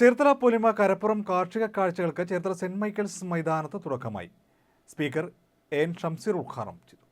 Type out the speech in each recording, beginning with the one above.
ചേർത്തല പൊലിമ കരപ്പുറം കാർഷിക കാഴ്ചകൾക്ക് Cherthala saint Michael's മൈതാനത്ത് തുടക്കമായി. സ്പീക്കർ എൻ ഷംസീർ ഉദ്ഘാടനം ചെയ്തു.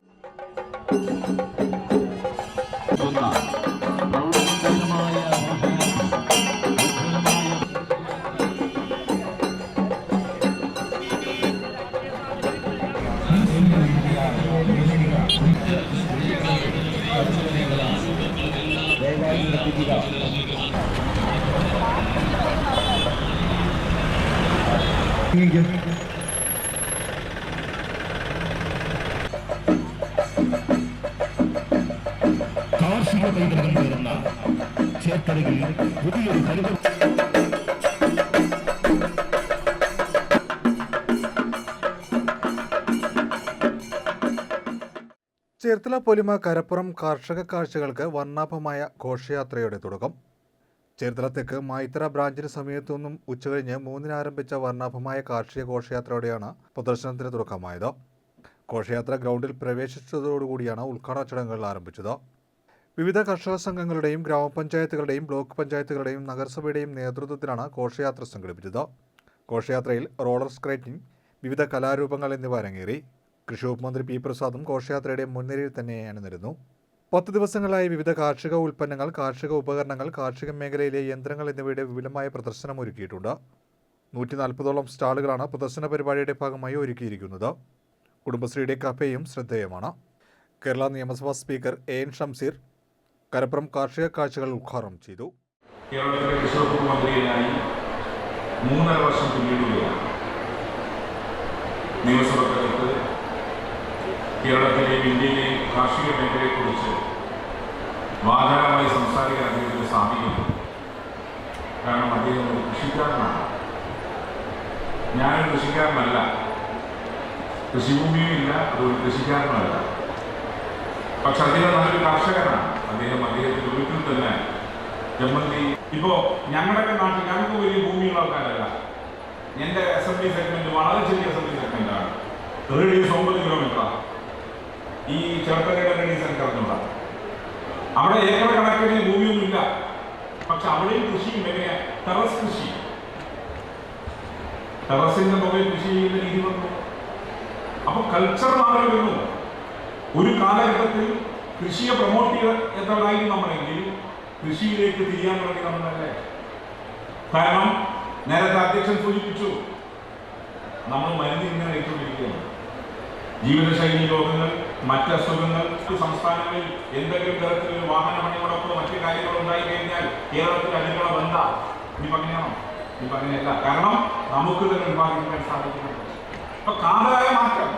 കാർഷിക പൈതൃകം പേറുന്ന ചേർത്തലയിൽ പുതിയൊരു ഹരിത ചേർത്തല പൊലിമ കരപ്പുറം കാർഷിക കാഴ്ചകൾക്ക് വർണാഭമായ ഘോഷയാത്രയുടെ തുടക്കം. ചേർത്തല തെക്ക് മൈത്ര ബ്രാഞ്ചിന് സമീപത്തു നിന്നും ഉച്ചകഴിഞ്ഞ് മൂന്നിന് ആരംഭിച്ച വർണാഭമായ കാർഷിക ഘോഷയാത്രയോടെയാണ് പ്രദർശനത്തിന് തുടക്കമായത്. ഘോഷയാത്ര ഗ്രൗണ്ടിൽ പ്രവേശിച്ചതോടുകൂടിയാണ് ഉദ്ഘാടന ചടങ്ങുകൾ ആരംഭിച്ചത്. വിവിധ കർഷക സംഘങ്ങളുടെയും ഗ്രാമപഞ്ചായത്തുകളുടെയും ബ്ലോക്ക് പഞ്ചായത്തുകളുടെയും നഗരസഭയുടെയും നേതൃത്വത്തിലാണ് ഘോഷയാത്ര സംഘടിപ്പിച്ചത്. ഘോഷയാത്രയിൽ റോളർ സ്കേറ്റിംഗ് വിവിധ കലാരൂപങ്ങൾ എന്നിവ അരങ്ങേറി. കൃഷി മന്ത്രി പി പ്രസാദും ഘോഷയാത്രയുടെ മുൻനിരയിൽ തന്നെ അണിനിരുന്നു പത്ത് ദിവസങ്ങളായി വിവിധ കാർഷിക ഉൽപ്പന്നങ്ങൾ കാർഷിക ഉപകരണങ്ങൾ കാർഷിക മേഖലയിലെ യന്ത്രങ്ങൾ എന്നിവയുടെ വിപുലമായ പ്രദർശനം ഒരുക്കിയിട്ടുണ്ട്. നൂറ്റി നാൽപ്പതോളം സ്റ്റാളുകളാണ് പ്രദർശന പരിപാടിയുടെ ഭാഗമായി ഒരുക്കിയിരിക്കുന്നത്. കുടുംബശ്രീയുടെ കഫേയും ശ്രദ്ധേയമാണ്. കേരള നിയമസഭാ speaker A N Shamseer Karappuram കാർഷിക കാഴ്ചകൾ ഉദ്ഘാടനം ചെയ്തു. കേരളത്തിലെ കേരളത്തിലെയും ഇന്ത്യയിലെ കാർഷിക മേഖലയെക്കുറിച്ച് വാചാലമായി സംസാരിക്കാൻ അദ്ദേഹത്തിന് സാധിക്കുന്നു. കാരണം അദ്ദേഹം ഒരു കൃഷിക്കാരനാണ്. ഞാനൊരു കൃഷിക്കാരനല്ല. കൃഷിഭൂമിയും ഇല്ല അതൊരു കൃഷിക്കാരനല്ല പക്ഷെ അദ്ദേഹം നല്ലൊരു കർഷകനാണ്. അദ്ദേഹം അദ്ദേഹത്തിന്റെ വീട്ടിൽ തന്നെ ജമ്മന്തി ഇപ്പോ ഞങ്ങളുടെ നാട്ടിൽ ഞങ്ങൾക്ക് വലിയ ഭൂമിയുള്ള ആൾക്കാരല്ല. എന്റെ അസംബ്ലി സെഗ്മെന്റ് വളരെ ചെറിയ അസംബ്ലി സെഗ്മെന്റ് ആണ്. റേഡിയസ് ഒമ്പത് കിലോമീറ്ററാണ് ഈ റേഡിയസ് എനിക്ക് അറിഞ്ഞൂടാ അവിടെ ഏക്കർ കണക്കിന് ഭൂമിയൊന്നുമില്ല. പക്ഷെ അവിടെയും കൃഷിയും എങ്ങനെയാ? ടെറസ് കൃഷി. ടെറസിന്റെ മുകളിൽ കൃഷി ചെയ്യുന്ന രീതി വന്നു അപ്പൊ കൾച്ചർ മാറി വരുന്നു. ഒരു കാലഘട്ടത്തിൽ കൃഷിയെ പ്രൊമോട്ട് ചെയ്തവരായിരുന്നു നമ്മളെങ്കിൽ കൃഷിയിലേക്ക് തിരിയാൻ തുടങ്ങി നമ്മളല്ലേ? കാരണം നേരത്തെ അധ്യക്ഷൻ സൂചിപ്പിച്ചു. നമ്മൾ മരുന്ന് ഇങ്ങനെ കഴിച്ചുകൊണ്ടിരിക്കുകയാണ്. ജീവിതശൈലി രോഗങ്ങൾ മറ്റ് അസുഖങ്ങൾ സംസ്ഥാനങ്ങളിൽ എന്തെങ്കിലും തരത്തിലൊരു വാഹന പണിമുടക്കോ മറ്റു കാര്യങ്ങളോ ഉണ്ടായി കഴിഞ്ഞാൽ കേരളത്തിൽ അടുക്കള ബന്ധ ഇനി അങ്ങനെയാണോ ഇനി അങ്ങനെയല്ല കാരണം നമുക്ക് തന്നെ ഉത്പാദിപ്പിക്കാൻ സാധിക്കുന്നുണ്ട്. അപ്പൊ കാതലായ മാറ്റം.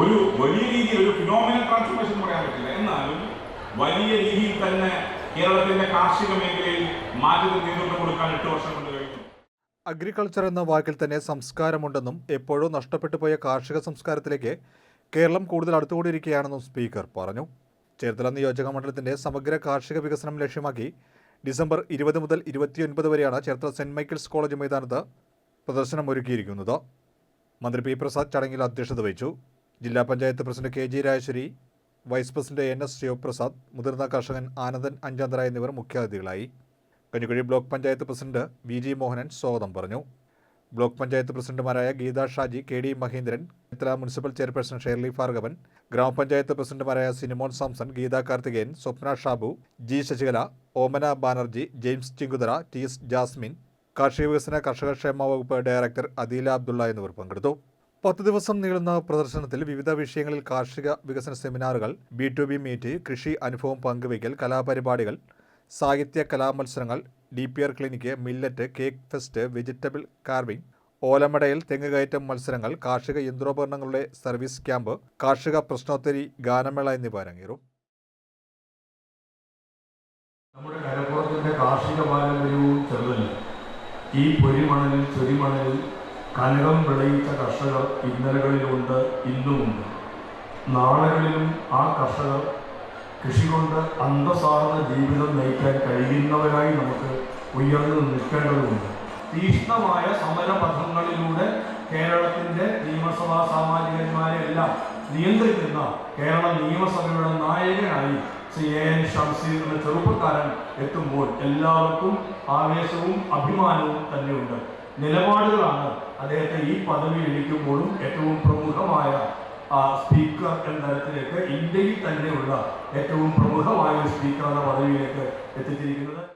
ഒരു വലിയ രീതിയിൽ ഒരു ഫിനോമിനൽ ട്രാൻസ്ഫോർമേഷൻ പറയാൻ പറ്റില്ല. എന്നാലും വലിയ രീതിയിൽ തന്നെ കേരളത്തിന്റെ കാർഷിക മേഖലയിൽ മാറ്റത്തിന് നേതൃത്വം കൊടുക്കാൻ എട്ട് വർഷം കൊണ്ട് അഗ്രികൾച്ചർ എന്ന വാക്കിൽ തന്നെ സംസ്കാരമുണ്ടെന്നും എപ്പോഴോ നഷ്ടപ്പെട്ടു പോയ കാർഷിക സംസ്കാരത്തിലേക്ക് കേരളം കൂടുതൽ അടുത്തുകൂടിയിരിക്കുകയാണെന്നും സ്പീക്കർ പറഞ്ഞു. ചേർത്തല നിയോജക മണ്ഡലത്തിന്റെ സമഗ്ര കാർഷിക വികസനം ലക്ഷ്യമാക്കി ഡിസംബർ ഇരുപത് മുതൽ ഇരുപത്തിയൊൻപത് വരെയാണ് ചേർത്തല സെന്റ് മൈക്കിൾസ് കോളേജ് മൈതാനത്ത് പ്രദർശനം ഒരുക്കിയിരിക്കുന്നത് മന്ത്രി പി പ്രസാദ് ചടങ്ങിൽ അധ്യക്ഷത വഹിച്ചു. ജില്ലാ panchayat president K G Rajeshwari vice president N S Sivaprasad മുതിർന്ന കർഷകൻ ആനന്ദൻ അഞ്ചാന്തര എന്നിവർ മുഖ്യാതിഥികളായി. Kanjikuzhi block panchayat president V G Mohanan സ്വാഗതം പറഞ്ഞു. ബ്ലോക്ക് പഞ്ചായത്ത് പ്രസിഡന്റുമാരായ Geetha Shaji K D Mahendran Chitra municipal chairperson Shirley Bhargavan ഗ്രാമപഞ്ചായത്ത് പ്രസിഡന്റുമാരായ Sinimon Samson Geetha Karthikeyan Swapna Shabu G Sasikala Omana Banerjee James Chinguthara T S Jasmine കാർഷിക വികസന കർഷക ക്ഷേമ വകുപ്പ് ഡയറക്ടർ അദീല അബ്ദുള്ള എന്നിവർ പങ്കെടുത്തു. പത്ത് ദിവസം നീളുന്ന പ്രദർശനത്തിൽ വിവിധ വിഷയങ്ങളിൽ കാർഷിക വികസന സെമിനാറുകൾ ബി ടു ബി മീറ്റ് കൃഷി അനുഭവം പങ്കുവയ്ക്കൽ കലാപരിപാടികൾ സാഹിത്യ കലാമത്സരങ്ങൾ D P R clinic millet cake fest vegetable carving ഓലമടയിൽ തെങ്ങുകയറ്റം മത്സരങ്ങൾ കാർഷിക യന്ത്രോപകരണങ്ങളുടെ സർവീസ് ക്യാമ്പ് കാർഷിക പ്രശ്നോത്തരി ഗാനമേള എന്നിവ അരങ്ങേറും. നമ്മുടെ കരപ്പുറത്തിന്റെ കാർഷിക പാരമ്പര്യവും ചെറുതല്ല. ഈ പൊരിമണലിൽ ചൊരിമണലിൽ കനകം വിളയിച്ച കർഷകർ ഇന്നലകളിലുണ്ട് ഇന്നുമുണ്ട്. നാളുകളിലും ആ കർഷകർ കൃഷി കൊണ്ട് അന്തസാർന്ന ജീവിതം നയിക്കാൻ കഴിയുന്നവരായി നമുക്ക് ഉയർന്നു നിൽക്കേണ്ടതുണ്ട്. തീക്ഷ്ണമായ സമരപഥങ്ങളിലൂടെ കേരളത്തിന്റെ നിയമസഭാ സാമാജികന്മാരെ എല്ലാം നിയന്ത്രിക്കുന്ന കേരള നിയമസഭയുടെ നായകനായി ശ്രീ എ എൻ ഷംസീർ എന്ന ചെറുപ്പക്കാരൻ എത്തുമ്പോൾ എല്ലാവർക്കും ആവേശവും അഭിമാനവും തന്നെയുണ്ട്. നിലപാടുകളാണ് അദ്ദേഹത്തെ ഈ പദവി ലഭിക്കുമ്പോഴും ഏറ്റവും പ്രമുഖമായ സ്പീക്കർ എന്ന തരത്തിലേക്ക് ഇന്ത്യയിൽ തന്നെയുള്ള ഏറ്റവും പ്രമുഖമായ ഒരു സ്പീക്കർ എന്ന പദവിയിലേക്ക് എത്തിച്ചിരിക്കുന്നത്